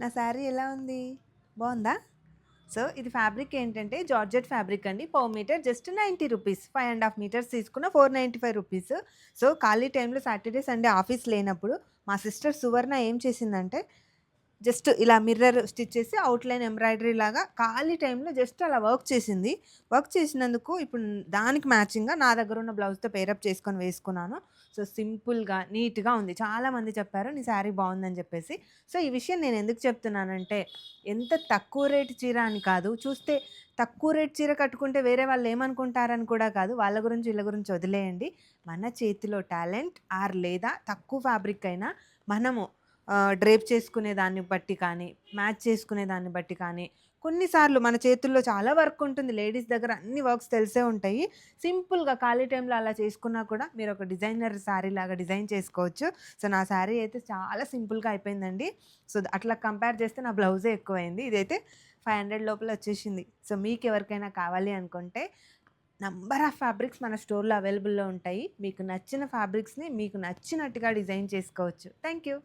నా శారీ ఎలా ఉంది? బాగుందా? సో ఇది ఫ్యాబ్రిక్ ఏంటంటే జార్జెట్ ఫ్యాబ్రిక్ అండి. Per metre just ninety rupees. Five and half metres తీసుకున్న four ninety five rupees. So ఖాళీ టైంలో సాటర్డే సండే ఆఫీస్ లేనప్పుడు మా సిస్టర్ సువర్ణ ఏం చేసిందంటే జస్ట్ ఇలా మిర్రర్ స్టిచ్ చేసి అవుట్లైన్ ఎంబ్రాయిడరీ లాగా ఖాళీ టైంలో జస్ట్ అలా వర్క్ చేసింది. వర్క్ చేసినందుకు ఇప్పుడు దానికి మ్యాచింగ్గా నా దగ్గర ఉన్న బ్లౌజ్తో పేరప్ చేసుకొని వేసుకున్నాను. సో సింపుల్గా నీట్గా ఉంది. చాలామంది చెప్పారు నీ శారీ బాగుందని చెప్పేసి. సో ఈ విషయం నేను ఎందుకు చెప్తున్నానంటే ఎంత తక్కువ రేటు చీర అని కాదు. చూస్తే తక్కువ రేట్ చీర కట్టుకుంటే వేరే వాళ్ళు ఏమనుకుంటారని కూడా కాదు. వాళ్ళ గురించి వీళ్ళ గురించి వదిలేయండి. మన చేతిలో టాలెంట్ ఆర్ లేదా తక్కువ ఫ్యాబ్రిక్ అయినా మనము డ్రేప్ చేసుకునే దాన్ని బట్టి కానీ మ్యాచ్ చేసుకునే దాన్ని బట్టి కానీ కొన్నిసార్లు మన చేతుల్లో చాలా వర్క్ ఉంటుంది. లేడీస్ దగ్గర అన్ని వర్క్స్ తెలిసే ఉంటాయి. సింపుల్గా ఖాళీ టైంలో అలా చేసుకున్నా కూడా మీరు ఒక డిజైనర్ శారీ లాగా డిజైన్ చేసుకోవచ్చు. సో నా శారీ అయితే చాలా సింపుల్గా అయిపోయిందండి. సో అట్లా కంపేర్ చేస్తే నా బ్లౌజే ఎక్కువైంది. ఇదైతే ఫైవ్ హండ్రెడ్ లోపల వచ్చేసింది. సో మీకు ఎవరికైనా కావాలి అనుకుంటే నంబర్ ఆఫ్ ఫ్యాబ్రిక్స్ మన స్టోర్లో అవైలబుల్లో ఉంటాయి. మీకు నచ్చిన ఫ్యాబ్రిక్స్ని మీకు నచ్చినట్టుగా డిజైన్ చేసుకోవచ్చు. Thank you